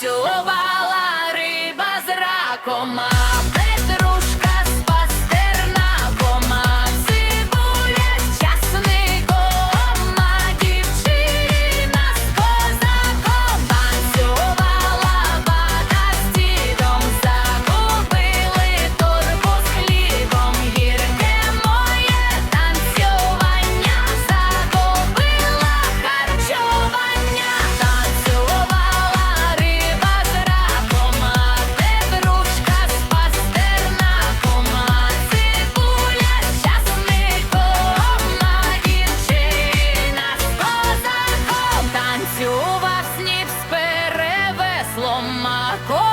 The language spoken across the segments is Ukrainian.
Поцілувала риба з ракома. Молоко!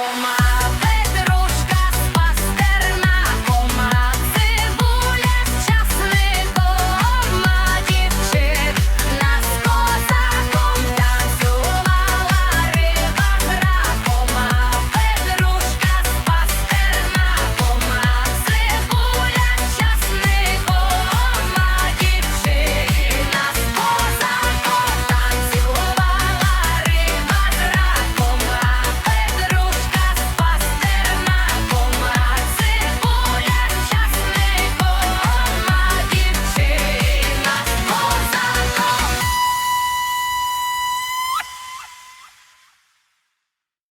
for my